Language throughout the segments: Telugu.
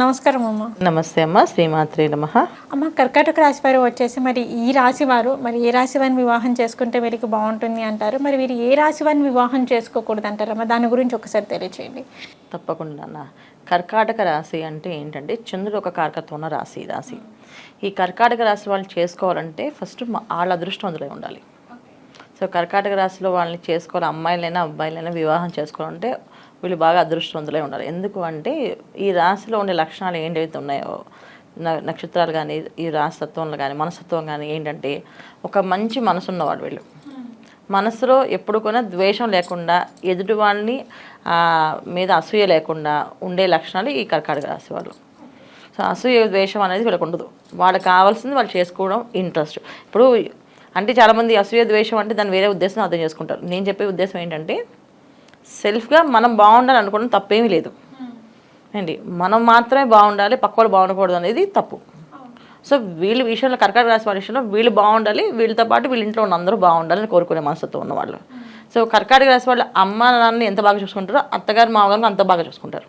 నమస్కారం అమ్మ. నమస్తే అమ్మ శ్రీమాత్రి నమ. అమ్మ కర్కాటక రాశి వారు వచ్చేసి మరి ఈ రాశి వారు మరి ఏ రాశి వారిని వివాహం చేసుకుంటే వీరికి బాగుంటుంది అంటారు? మరి వీరు ఏ రాశి వారిని వివాహం చేసుకోకూడదు అంటారమ్మా దాని గురించి ఒకసారి తెలియచేయండి. తప్పకుండా అన్న. కర్కాటక రాశి అంటే ఏంటంటే చంద్రుడు ఒక కారకత్వం ఉన్న రాశి రాశి. ఈ కర్కాటక రాశి వాళ్ళు చేసుకోవాలంటే ఫస్ట్ వాళ్ళ అదృష్టవంతులై ఉండాలి. సో కర్కాటక రాశిలో వాళ్ళని చేసుకోవాలి అమ్మాయిలైనా అబ్బాయిలైనా వివాహం చేసుకోవాలంటే వీళ్ళు బాగా అదృష్టవంతులై ఉండాలి. ఎందుకు అంటే ఈ రాశిలో ఉండే లక్షణాలు ఏంటైతే ఉన్నాయో నక్షత్రాలు కానీ ఈ రాశితత్వంలో కానీ మనస్తత్వం కానీ ఏంటంటే ఒక మంచి మనసు ఉన్నవాడు వీళ్ళు. మనసులో ఎప్పుడు కూడా ద్వేషం లేకుండా ఎదుటి వాళ్ళని మీద అసూయ లేకుండా ఉండే లక్షణాలు ఈ కర్కాటక రాశి వాళ్ళు. సో అసూయ ద్వేషం అనేది వీళ్ళకి ఉండదు. వాళ్ళకి కావాల్సింది వాళ్ళు చేసుకోవడం ఇంట్రెస్ట్. ఇప్పుడు అంటే చాలామంది అసూయ ద్వేషం అంటే దాని వేరే ఉద్దేశం అర్థం చేసుకుంటారు. నేను చెప్పే ఉద్దేశం ఏంటంటే సెల్ఫ్గా మనం బాగుండాలి అనుకోవడం తప్పేమీ లేదు. ఏంటి? మనం మాత్రమే బాగుండాలి పక్క వాళ్ళు బాగుండకూడదు అనేది తప్పు. సో వీళ్ళ విషయంలో కర్కాటక రాశి వారి విషయంలో వీళ్ళు బాగుండాలి వీళ్ళతో పాటు వీళ్ళ ఇంట్లో ఉన్న అందరూ బాగుండాలని కోరుకునే మనసుతో ఉన్నవాళ్ళు సో కర్కాటక రాశి వాళ్ళు అమ్మ నాన్నని ఎంత బాగా చూసుకుంటారో అత్తగారు మామగారు అంత బాగా చూసుకుంటారు.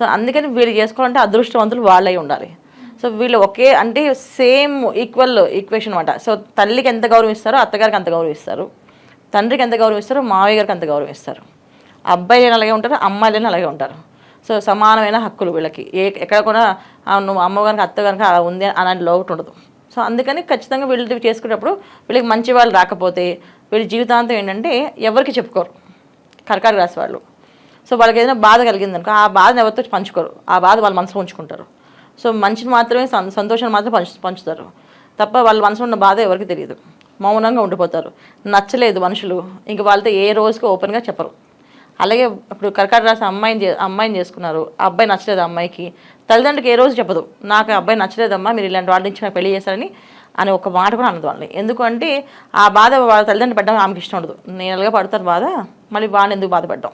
సో అందుకని వీళ్ళు చేసుకోవాలంటే అదృష్టవంతులు వాళ్ళై ఉండాలి. సో వీళ్ళు ఒకే అంటే సేమ్ ఈక్వల్ ఈక్వేషన్ అనమాట సో తల్లికి ఎంత గౌరవిస్తారో అత్తగారికి అంత గౌరవిస్తారు. తండ్రికి ఎంత గౌరవిస్తారో మావయ్య గారికి అంత గౌరవిస్తారు. అబ్బాయిలైనా అలాగే ఉంటారు అమ్మాయిలైనా అలాగే ఉంటారు. సో సమానమైన హక్కులు వీళ్ళకి. ఏ ఎక్కడ కూడా నువ్వు అమ్మగారికి అత్తగారికి అలా ఉంది అలాంటి లోటు ఉండదు. సో అందుకని ఖచ్చితంగా వీళ్ళు చేసుకునేటప్పుడు వీళ్ళకి మంచి వాళ్ళు రాకపోతే వీళ్ళ జీవితాంతం ఏంటంటే ఎవరికి చెప్పుకోరు. కర్కాటక రాసి వాళ్ళు. సో వాళ్ళకి ఏదైనా బాధ కలిగిందనుకో ఆ బాధను ఎవరితో పంచుకోరు. ఆ బాధ వాళ్ళ మనసులో ఉంచుకుంటారు. సో మంచిని మాత్రమే సంతోషాన్ని మాత్రమే పంచు పంచుతారు. తప్ప వాళ్ళ మనసులో ఉన్న బాధ ఎవరికి తెలియదు. మౌనంగా ఉండిపోతారు. నచ్చలేదు మనుషులు. ఇంక వాళ్ళతో ఏ రోజుకి ఓపెన్గా చెప్పరు. అలాగే ఇప్పుడు కర్కాట రాసి అమ్మాయిని చే- అమ్మాయిని చేసుకున్నారు. ఆ అబ్బాయి నచ్చలేదు అమ్మాయికి. తల్లిదండ్రులకు ఏ రోజు చెప్పదు. నాకు ఆ అబ్బాయి నచ్చలేదమ్మా మీరు ఇలాంటి వాళ్ళ నుంచి నాకు పెళ్ళి చేశారని అని ఒక మాట కూడా అనదు వాళ్ళని. ఎందుకంటే ఆ బాధ వాళ్ళ తల్లిదండ్రులు పెట్టడం ఆమెకి ఇష్టం ఉండదు. నేను ఎలాగ పడతాను బాధ మళ్ళీ వాళ్ళని ఎందుకు బాధపడ్డాం?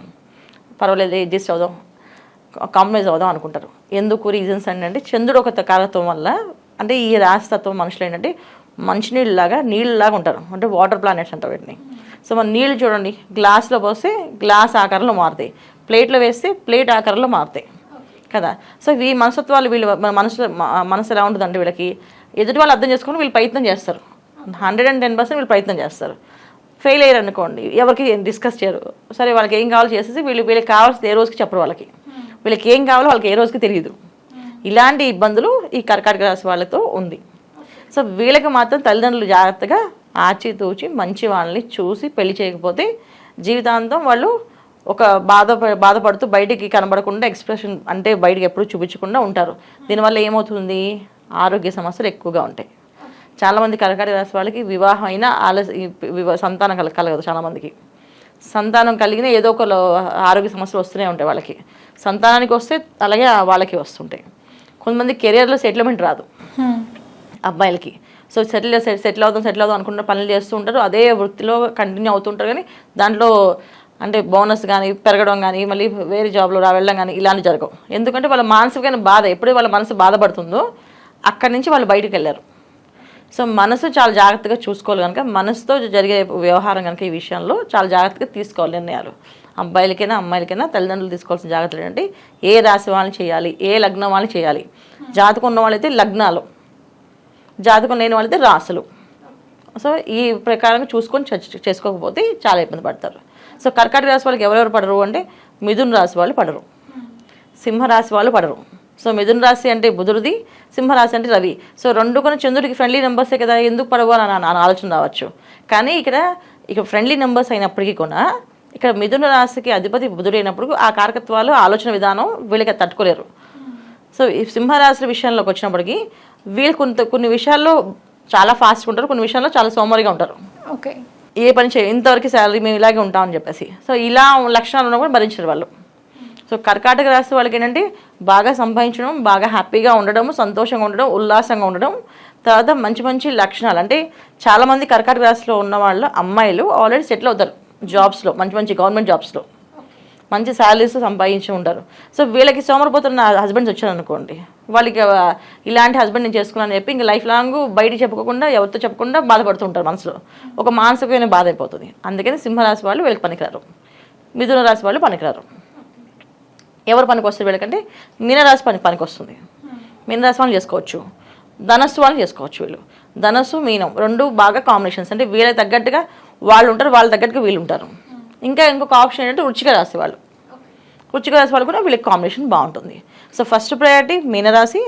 పర్వాలేదు అడ్జస్ట్ అవుదాం కాంప్రమైజ్ అవుదాం అనుకుంటారు. ఎందుకు రీజన్స్ ఏంటంటే చంద్రుడు ఒక కారత్వం వల్ల అంటే ఈ రాశితత్వం మనుషులు ఏంటంటే మంచినీళ్ళలాగా నీళ్ళలాగా ఉంటారు. అంటే వాటర్ ప్లానెట్స్ అంటారు వీటిని. సో మన నీళ్ళు చూడండి. గ్లాస్లో పోస్తే గ్లాస్ ఆకారంలో మారుతాయి. ప్లేట్లో వేస్తే ప్లేట్ ఆకారంలో మారుతాయి. కదా? సో ఈ మనస్తత్వాలు వీళ్ళు మన మనసు మనసు ఎలా ఉంటుందంటే వీళ్ళకి ఎదుటి వాళ్ళు అర్థం చేసుకుని వీళ్ళు ప్రయత్నం చేస్తారు. హండ్రెడ్ అండ్ టెన్ పర్సెంట్ వీళ్ళు ప్రయత్నం చేస్తారు. ఫెయిల్ అయ్యారు అనుకోండి ఎవరికి డిస్కస్ చేయరు. సరే వాళ్ళకి ఏం కావాలో చేసేసి వీళ్ళు వీళ్ళకి కావాల్సింది ఏ రోజుకి చెప్పరు వాళ్ళకి. వీళ్ళకి ఏం కావాలో వాళ్ళకి ఏ రోజుకి తెలియదు ఇలాంటి ఇబ్బందులు ఈ కర్కాటక రాశి వాళ్ళతో ఉంది. సో వీళ్ళకి మాత్రం తల్లిదండ్రులు జాగ్రత్తగా ఆచితూచి మంచి వాళ్ళని చూసి పెళ్ళి చేయకపోతే జీవితాంతం వాళ్ళు ఒక బాధ బాధపడుతూ బయటికి కనబడకుండా ఎక్స్ప్రెషన్ అంటే బయటికి ఎప్పుడు చూపించకుండా ఉంటారు. దీనివల్ల ఏమవుతుంది? ఆరోగ్య సమస్యలు ఎక్కువగా ఉంటాయి. చాలామంది కర్కాటక రాశి వాళ్ళకి వివాహం అయినా ఆలస్య సంతానం కల కలగదు చాలామందికి. సంతానం కలిగిన ఏదో ఒక ఆరోగ్య సమస్యలు వస్తూనే ఉంటాయి వాళ్ళకి. సంతానానికి వస్తే అలాగే వాళ్ళకి వస్తుంటాయి. కొంతమంది కెరియర్లో సెటిల్మెంట్ రాదు. అబ్బాయిలకి. సో సెటిల్ సెటిల్ అవుతాం సెటిల్ అవుతాం అనుకుంటే పనులు చేస్తూ ఉంటారు. అదే వృత్తిలో కంటిన్యూ అవుతుంటారు కానీ దాంట్లో అంటే బోనస్ కానీ పెరగడం కానీ మళ్ళీ వేరే జాబ్లో రా వెళ్ళడం కానీ ఇలాంటి జరగవు. ఎందుకంటే వాళ్ళ మానసికమైన బాధ ఎప్పుడు వాళ్ళ మనసు బాధపడుతుందో అక్కడి నుంచి వాళ్ళు బయటకు వెళ్ళారు. సో మనసు చాలా జాగ్రత్తగా చూసుకోవాలి కనుక మనసుతో జరిగే వ్యవహారం కనుక ఈ విషయంలో చాలా జాగ్రత్తగా తీసుకోవాలి నిర్ణయాలు. అబ్బాయిలకైనా అమ్మాయిలకైనా తల్లిదండ్రులు తీసుకోవాల్సిన జాగ్రత్తలు ఏంటంటే ఏ రాశి వాళ్ళని చేయాలి ఏ లగ్నం వాళ్ళని చేయాలి. జాతకం ఉన్న వాళ్ళైతే లగ్నాలు. జాతకం లేని వాళ్ళైతే రాసులు. సో ఈ ప్రకారంగా చూసుకొని చేసుకోకపోతే చాలా ఇబ్బంది పడతారు. సో కర్కాటక రాశి వాళ్ళకి ఎవరెవరు పడరు అంటే మిథున రాశి వాళ్ళు పడరు. సింహరాశి వాళ్ళు పడరు. సో మిథున రాశి అంటే బుధుడిది సింహరాశి అంటే రవి. సో రెండు కొన్ని చంద్రుడికి ఫ్రెండ్లీ నెంబర్సే కదా ఎందుకు పడవు అని ఆలోచన రావచ్చు. కానీ ఇక్కడ ఇక ఫ్రెండ్లీ నెంబర్స్ అయినప్పటికీ కూడా ఇక్కడ మిథున రాశికి అధిపతి బుధుడు అయినప్పుడు ఆ కారకత్వాలు ఆలోచన విధానం వీళ్ళకి తట్టుకోలేరు. సో ఈ సింహరాశి విషయంలోకి వచ్చినప్పటికీ వీళ్ళు కొంత కొన్ని విషయాల్లో చాలా ఫాస్ట్గా ఉంటారు కొన్ని విషయాల్లో చాలా సోమరిగా ఉంటారు. ఓకే. ఏ పని చేయ ఇంతవరకు శాలరీ మేము ఇలాగే ఉంటామని చెప్పేసి. సో ఇలా లక్షణాలు ఉన్నా కూడా భరించరు వాళ్ళు. సో కర్కాటక రాశి వాళ్ళకి ఏంటంటే బాగా సంపాదించడం బాగా హ్యాపీగా ఉండడం సంతోషంగా ఉండడం ఉల్లాసంగా ఉండడం. తర్వాత మంచి మంచి లక్షణాలు. అంటే చాలామంది కర్కాటక రాశిలో ఉన్న వాళ్ళు అమ్మాయిలు ఆల్రెడీ సెటిల్ అవుతారు జాబ్స్లో మంచి మంచి గవర్నమెంట్ జాబ్స్లో మంచి శాలరీస్ సంపాదించి ఉంటారు. సో వీళ్ళకి సోమరిపోతున్న హస్బెండ్స్ వచ్చారు అనుకోండి వాళ్ళకి ఇలాంటి హస్బెండ్ నేను చేసుకున్నాను చెప్పి ఇంకా లైఫ్ లాంగ్ బయట చెప్పుకోకుండా ఎవరితో చెప్పకుండా బాధపడుతుంటారు మనసులో. ఒక మానసికమైన బాధ అయిపోతుంది. అందుకని సింహరాశి వాళ్ళు వీళ్ళకి పనికిరారు. మిథున రాశి వాళ్ళు పనికిరారు. ఎవరు పనికి వస్తారు వీళ్ళకంటే? మీనరాశి పని పనికి వస్తుంది. మీనరాశి వాళ్ళు చేసుకోవచ్చు. ధనస్సు వాళ్ళు చేసుకోవచ్చు వీళ్ళు. ధనస్సు మీనం రెండు బాగా కాంబినేషన్స్ అంటే వీళ్ళకి తగ్గట్టుగా వాళ్ళు ఉంటారు వాళ్ళ తగ్గట్టుగా వీళ్ళు ఉంటారు. ఇంకా ఇంకొక ఆప్షన్ ఏంటంటే రుచిగా రాసి వాళ్ళు. వృచ్చిక రాశి వాళ్ళు కూడా వీళ్ళకి కాంబినేషన్ బాగుంటుంది. సో ఫస్ట్ ప్రయారిటీ మీనరాశి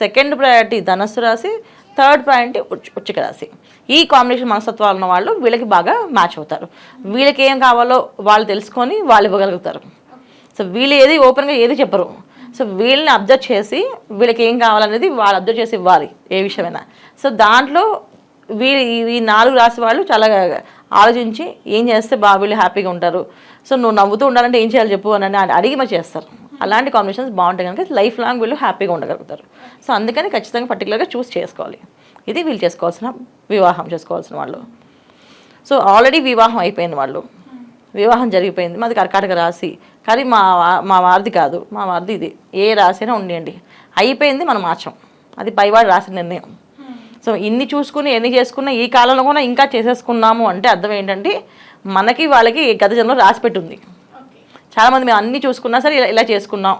సెకండ్ ప్రయారిటీ ధనస్సు రాశి థర్డ్ ప్రయారిటీ ఉచ్చిక రాశి. ఈ కాంబినేషన్ మనస్తత్వాలు ఉన్న వాళ్ళు వీళ్ళకి బాగా మ్యాచ్ అవుతారు. వీళ్ళకి ఏం కావాలో వాళ్ళు తెలుసుకొని వాళ్ళు ఇవ్వగలుగుతారు. సో వీళ్ళు ఏది ఓపెన్గా ఏది చెప్పరు. సో వీళ్ళని అబ్జర్వ్ చేసి వీళ్ళకి ఏం కావాలనేది వాళ్ళు అబ్జర్వ్ చేసి ఇవ్వాలి ఏ విషయమైనా. సో దాంట్లో వీళ్ళు ఈ- నాలుగు రాసి వాళ్ళు చాలా ఆలోచించి ఏం చేస్తే బాగా వీళ్ళు హ్యాపీగా ఉంటారు. సో నువ్వు నవ్వుతూ ఉండాలంటే ఏం చేయాలి చెప్పు అని అని అడిగి మరి చేస్తారు. అలాంటి కాంబినేషన్స్ బాగుంటాయి కనుక లైఫ్ లాంగ్ వీళ్ళు హ్యాపీగా ఉండగలుగుతారు. సో అందుకని ఖచ్చితంగా పర్టికులర్గా చూస్ చేసుకోవాలి. ఇది వీళ్ళు చేసుకోవాల్సిన వివాహం చేసుకోవాల్సిన వాళ్ళు. సో ఆల్రెడీ వివాహం అయిపోయింది వాళ్ళు. వివాహం జరిగిపోయింది. మాది కర్కాటక రాశి. కానీ మా మా వారిది కాదు. మా వారిది ఇది. ఏ రాశి అయినా ఉండండి. అయిపోయింది మనం మార్చం. అది పైవాడు రాసిన నిర్ణయం. సో ఇన్ని చూసుకుని ఎన్ని చేసుకున్నా ఈ కాలంలో కూడా ఇంకా చేసేసుకున్నాము అంటే అర్థం ఏంటంటే మనకి వాళ్ళకి గత జన్మలో రాసి పెట్టుంది. చాలామంది మేము అన్ని చూసుకున్నా సరే ఇలా ఇలా చేసుకున్నాం.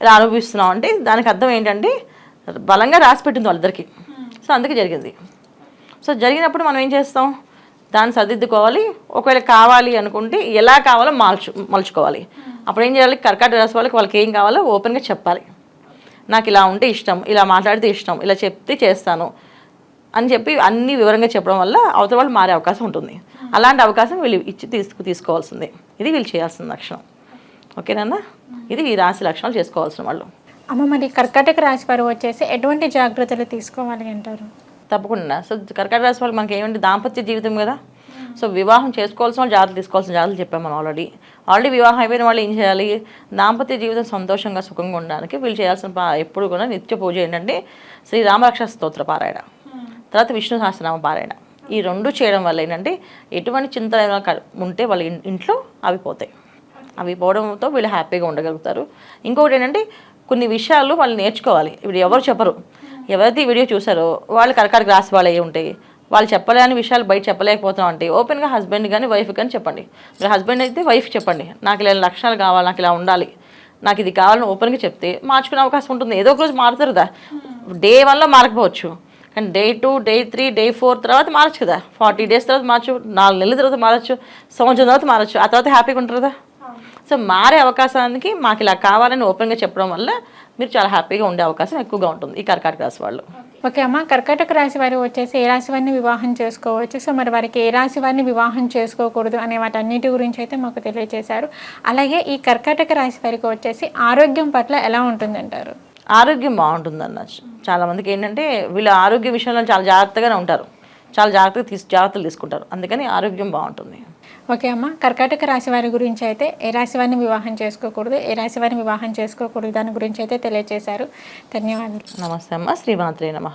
ఇలా అనుభవిస్తున్నాం అంటే దానికి అర్థం ఏంటంటే బలంగా రాసి పెట్టింది వాళ్ళిద్దరికి సో అందుకే జరిగింది. సో జరిగినప్పుడు మనం ఏం చేస్తాం? దాన్ని సర్దిద్దుకోవాలి. ఒకవేళ కావాలి అనుకుంటే ఎలా కావాలో మలుచు మలుచుకోవాలి. అప్పుడు ఏం చేయాలి? కర్కాట రాసి వాళ్ళకి వాళ్ళకి ఏం కావాలో ఓపెన్గా చెప్పాలి. నాకు ఇలా ఉంటే ఇష్టం ఇలా మాట్లాడితే ఇష్టం ఇలా చెప్తే చేస్తాను అని చెప్పి అన్ని వివరంగా చెప్పడం వల్ల అవతల వాళ్ళు మారే అవకాశం ఉంటుంది. అలాంటి అవకాశం వీళ్ళు ఇచ్చి తీసుకు తీసుకోవాల్సిందే. ఇది వీళ్ళు చేయాల్సిన లక్షణం. ఓకేనా ఇది ఈ రాశి లక్షణాలు చేసుకోవాల్సిన వాళ్ళు. అమ్మ మరి కర్కాటక రాశి వారు వచ్చేసి ఎటువంటి జాగ్రత్తలు తీసుకోవాలి అంటారు? తప్పకుండా. సో కర్కాటక రాశి వాళ్ళకి మనకి ఏమంటే దాంపత్య జీవితం కదా. సో వివాహం చేసుకోవాల్సిన వాళ్ళు జాగ్రత్తలు తీసుకోవాల్సిన జాగ్రత్తలు చెప్పాం మనం ఆల్రెడీ ఆల్రెడీ వివాహం అయిపోయిన వాళ్ళు ఏం చేయాలి? దాంపత్య జీవితం సంతోషంగా సుఖంగా ఉండడానికి వీళ్ళు చేయాల్సిన పా- ఎప్పుడు కూడా నిత్య పూజ ఏంటంటే శ్రీ రామరక్ష స్తోత్ర పారాయణ. తర్వాత విష్ణు సహస్రనామ పారాయణ. ఈ రెండు చేయడం వల్ల ఏంటంటే ఎటువంటి చింతన క- ఉంటే వాళ్ళ ఇంట్లో అవి పోతాయి. అవి పోవడంతో వీళ్ళు హ్యాపీగా ఉండగలుగుతారు. ఇంకొకటి ఏంటంటే కొన్ని విషయాలు వాళ్ళు నేర్చుకోవాలి. ఇప్పుడు ఎవరు చెప్పరు. ఎవరైతే ఈ వీడియో చూసారో వాళ్ళు కరకరక రాసి వాళ్ళు అయి ఉంటాయి వాళ్ళు చెప్పలేని విషయాలు బయట చెప్పలేకపోతున్నాం అంటే ఓపెన్గా హస్బెండ్ కానీ వైఫ్ కానీ చెప్పండి. మీరు హస్బెండ్ అయితే వైఫ్ చెప్పండి. నాకు ఇలా లక్షణాలు కావాలి నాకు ఇలా ఉండాలి. నాకు ఇది కావాలని ఓపెన్గా చెప్తే మార్చుకునే అవకాశం ఉంటుంది. ఏదో ఒక రోజు మారుతారు కదా. డే వన్లో మారకపోవచ్చు. కానీ day two day three day four తర్వాత మారచ్చు కదా. ఫార్టీ డేస్ తర్వాత మార్చు నాలుగు నెలల తర్వాత మారచ్చు సంవత్సరం తర్వాత మారచ్చు. ఆ తర్వాత హ్యాపీగా ఉంటారు కదా. సో మారే అవకాశానికి మాకు ఇలా కావాలని ఓపెన్గా చెప్పడం వల్ల మీరు చాలా హ్యాపీగా ఉండే అవకాశం ఎక్కువగా ఉంటుంది ఈ కర్కాటక రాశి వాళ్ళు. ఓకే అమ్మ కర్కాటక రాశి వారు వచ్చేసి ఏ రాశి వారిని వివాహం చేసుకోవచ్చు? సో మరి వారికి ఏ రాశి వారిని వివాహం చేసుకోకూడదు అనే వాటన్నిటి గురించి అయితే మాకు తెలియజేశారు. అలాగే ఈ కర్కాటక రాశి వారికి వచ్చేసి ఆరోగ్యం పట్ల ఎలా ఉంటుందంటారు? ఆరోగ్యం బాగుంటుంది అన్న చాలా మందికి ఏంటంటే వీళ్ళు ఆరోగ్య విషయంలో చాలా జాగ్రత్తగానే ఉంటారు. చాలా జాగ్రత్తగా తీసు జాగ్రత్తలు తీసుకుంటారు. అందుకని ఆరోగ్యం బాగుంటుంది. ఓకే అమ్మ. కర్కాటక రాశి వారి గురించి అయితే ఏ రాశి వారిని వివాహం చేసుకోకూడదు ఏ రాశి వారిని వివాహం చేసుకోకూడదు దాని గురించి అయితే తెలియజేశారు ధన్యవాదాలు. నమస్తే అమ్మ. శ్రీమాత్రే నమ.